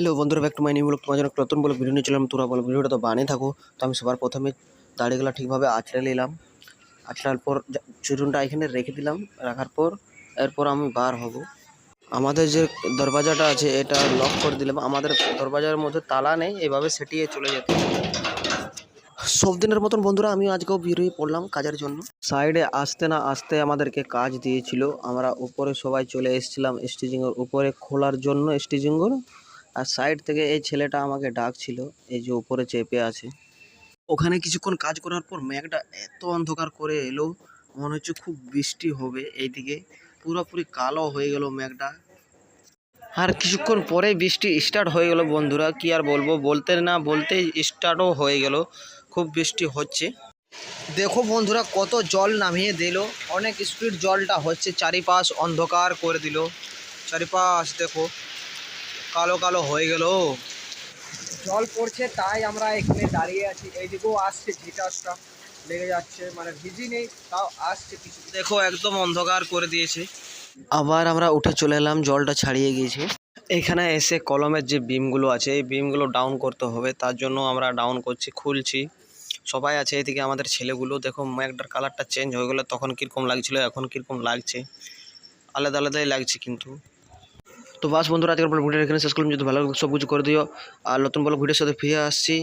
Hello বন্ধুরা back to my new blog তোমার জন্য নতুন বলে ভিডিও নিয়ে তোরা বলো ভিডিওটা তো বানিয়ে থাকো। তো আমি সবার প্রথমে দাড়িগুলো ঠিকভাবে আঁচড়ে নিলাম। আঁচড়ার পর চুরুনটা এখানে রেখে দিলাম। রাখার পর, এরপর আমি বার হব। আমাদের যে দরওয়াজাটা আছে, এটা লক করে দিলাম। আমাদের দরওয়াজার মধ্যে তালা নেই, এভাবে সেটিয়ে চলে যেত সব দিনের মতন বন্ধুরা আমি আজকেও বেরিয়ে পড়লাম কাজের জন্য। সাইডে আসতে না আসতে আমাদেরকে কাজ দিয়েছিল। আমরা উপরে সবাই চলে এসেছিলাম স্টিচিংয়ের উপরে খোলার জন্য স্টিচিংগুলো আর সাইড থেকে এই ছেলেটা আমাকে ডাকছিল, এই যে উপরে চেপে আছে। ওখানে কিছুক্ষণ কাজ করার পর মেঘটা এত অন্ধকার করে এলো, মনে হচ্ছে খুব বৃষ্টি হবে এইদিকে। পুরোপুরি কালো হয়ে গেল মেঘটা। আর কিছুক্ষণ পরেই বৃষ্টি স্টার্ট হয়ে গেল বন্ধুরা, কি আর বলব? বলতে না বলতেই স্টার্টও হয়ে গেল। খুব বৃষ্টি হচ্ছে। দেখো বন্ধুরা, কত জল নামিয়ে দিল। অনেক স্পিড জলটা হচ্ছে, চারিপাশ অন্ধকার করে দিল। চারিপাশ দেখো কালো কালো হয়ে গেল। জল পড়ছে তাই আমরা এখানে দাঁড়িয়ে আছি। এইদিকেও আসছে ঝিটাসটা লেগে যাচ্ছে। মানে ভিজি নেই তাও আসছে কিছু। দেখো একদম অন্ধকার করে দিয়েছে। আবার আমরা উঠে চলে এলাম জলটা ছাড়িয়ে গিয়েছে। এখানে এসে কলমের যে বিমগুলো আছে এই বিমগুলো ডাউন করতে হবে। তার জন্য আমরা ডাউন করছি খুলছি। সবাই আছে এদিকে আমাদের ছেলেগুলো। দেখো মেঘটার কালারটা চেঞ্জ হয়ে গেলো। তখন কীরকম লাগছিল এখন কীরকম লাগছে? আলাদা আলাদাই লাগছে কিন্তু। তো বাস বন্ধুরা, আজকের ভিডিও এখানে শেষ করলাম। যদি ভালো সব কিছু করে দিও। আর নতুন বলো, ভিডিওর সাথে ফিরে আসছি।